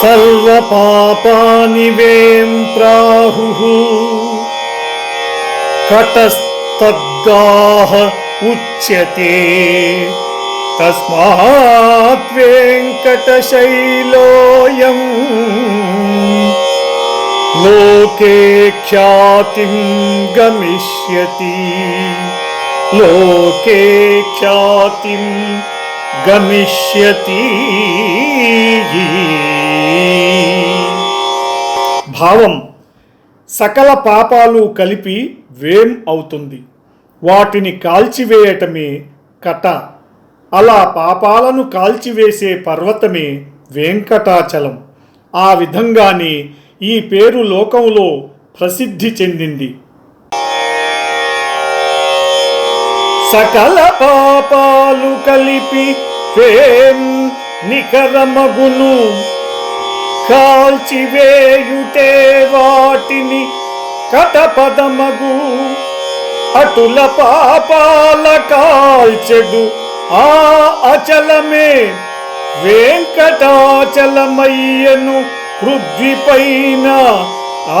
सर्वपापानि वें प्राहुः कटस्तब्दाः उच्यते। तस्मात् वेङ्कटशैलोऽयम् लोके ख्यातिं गमिष्यति। लोके ख्यातिं गमिष्यति। భావం సకల పాపాలు కలిపి వేం అవుతుంది? వాటిని కాల్చివేయటమే కట. అలా పాపాలను కాల్చివేసే పర్వతమే వెంకటాచలం. ఆ విధంగానే ఈ పేరు లోకంలో ప్రసిద్ధి చెందింది. సకల పాపాలు కలిపి వేం నికరమగును కాల్చివేయుటే వాటిని కటపదమగు. అటుల పాపాల కాల్చెడు ఆ అచలమే. వెంకటాచలమయ్యను పృథ్వీపైన ఆ